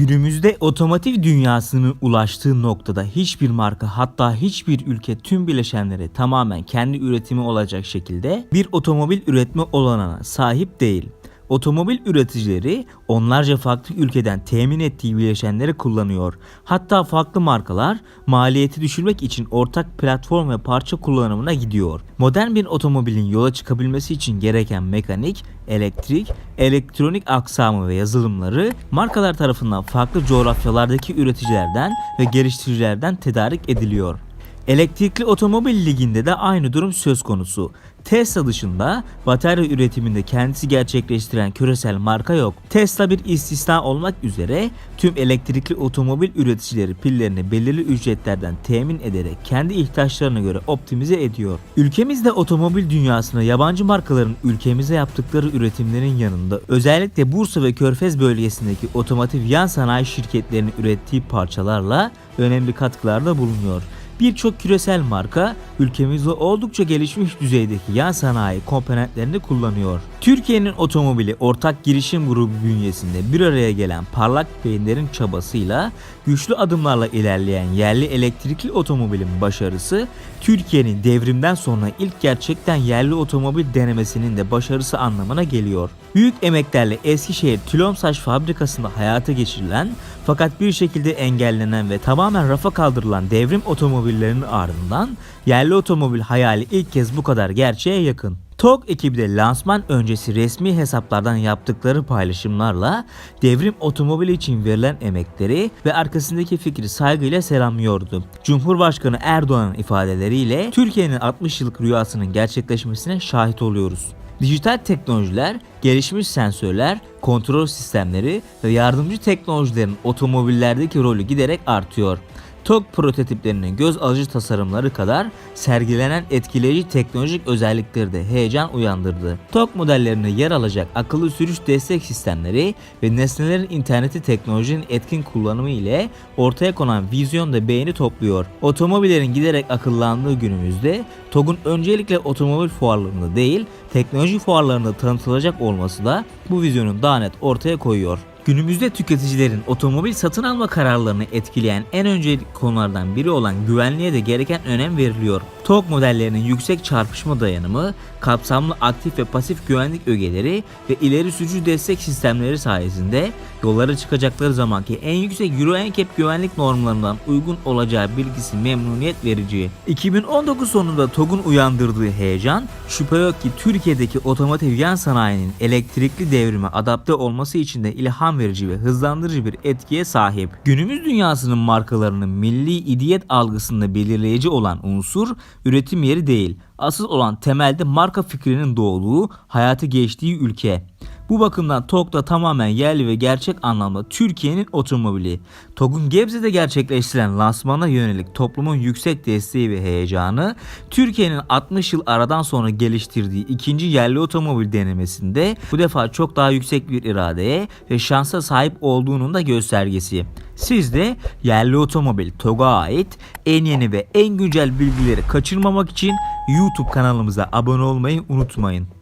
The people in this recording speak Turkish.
Günümüzde otomotiv dünyasının ulaştığı noktada hiçbir marka hatta hiçbir ülke tüm bileşenleri tamamen kendi üretimi olacak şekilde bir otomobil üretme olanağına sahip değil. Otomobil üreticileri onlarca farklı ülkeden temin ettiği bileşenleri kullanıyor. Hatta farklı markalar maliyeti düşürmek için ortak platform ve parça kullanımına gidiyor. Modern bir otomobilin yola çıkabilmesi için gereken mekanik, elektrik, elektronik aksamı ve yazılımları markalar tarafından farklı coğrafyalardaki üreticilerden ve geliştiricilerden tedarik ediliyor. Elektrikli otomobil liginde de aynı durum söz konusu. Tesla dışında batarya üretiminde kendisi gerçekleştiren küresel marka yok. Tesla bir istisna olmak üzere tüm elektrikli otomobil üreticileri pillerini belirli ücretlerden temin ederek kendi ihtiyaçlarına göre optimize ediyor. Ülkemizde otomobil dünyasında yabancı markaların ülkemize yaptıkları üretimlerin yanında özellikle Bursa ve Körfez bölgesindeki otomotiv yan sanayi şirketlerinin ürettiği parçalarla önemli katkılarda bulunuyor. Birçok küresel marka ülkemizde oldukça gelişmiş düzeydeki yan sanayi komponentlerini kullanıyor. Türkiye'nin otomobili ortak girişim grubu bünyesinde bir araya gelen parlak beyinlerin çabasıyla güçlü adımlarla ilerleyen yerli elektrikli otomobilin başarısı Türkiye'nin devrimden sonra ilk gerçekten yerli otomobil denemesinin de başarısı anlamına geliyor. Büyük emeklerle Eskişehir Tülomsaç fabrikasında hayata geçirilen fakat bir şekilde engellenen ve tamamen rafa kaldırılan devrim otomobillerinin ardından yerli otomobil hayali ilk kez bu kadar gerçeğe yakın. TOG ekibi de lansman öncesi resmi hesaplardan yaptıkları paylaşımlarla devrim otomobili için verilen emekleri ve arkasındaki fikri saygıyla selamlıyordu. Cumhurbaşkanı Erdoğan'ın ifadeleriyle Türkiye'nin 60 yıllık rüyasının gerçekleşmesine şahit oluyoruz. Dijital teknolojiler, gelişmiş sensörler, kontrol sistemleri ve yardımcı teknolojilerin otomobillerdeki rolü giderek artıyor. TOG prototiplerinin göz alıcı tasarımları kadar sergilenen etkileyici teknolojik özellikleri de heyecan uyandırdı. TOG modellerinde yer alacak akıllı sürüş destek sistemleri ve nesnelerin interneti teknolojinin etkin kullanımı ile ortaya konan vizyon da beğeni topluyor. Otomobillerin giderek akıllandığı günümüzde TOG'un öncelikle otomobil fuarlarında değil teknoloji fuarlarında tanıtılacak olması da bu vizyonu daha net ortaya koyuyor. Günümüzde tüketicilerin otomobil satın alma kararlarını etkileyen en öncelikli konulardan biri olan güvenliğe de gereken önem veriliyor. TOG modellerinin yüksek çarpışma dayanımı, kapsamlı aktif ve pasif güvenlik ögeleri ve ileri sürücü destek sistemleri sayesinde yollara çıkacakları zamanki en yüksek Euro NCAP güvenlik normlarından uygun olacağı bilgisi memnuniyet verici. 2019 sonunda TOG'un uyandırdığı heyecan, şüphe yok ki Türkiye'deki otomotiv yan sanayinin elektrikli devrime adapte olması için de ilham verici ve hızlandırıcı bir etkiye sahip. Günümüz dünyasının markalarının milli idiyet algısında belirleyici olan unsur üretim yeri değil. Asıl olan temelde marka fikrinin doğduğu, hayatı geçtiği ülke. Bu bakımdan TOG da tamamen yerli ve gerçek anlamda Türkiye'nin otomobili. TOG'un Gebze'de gerçekleştirilen lansmana yönelik toplumun yüksek desteği ve heyecanı, Türkiye'nin 60 yıl aradan sonra geliştirdiği ikinci yerli otomobil denemesinde bu defa çok daha yüksek bir iradeye ve şansa sahip olduğunun da göstergesi. Siz de yerli otomobil TOG'a ait en yeni ve en güncel bilgileri kaçırmamak için YouTube kanalımıza abone olmayı unutmayın.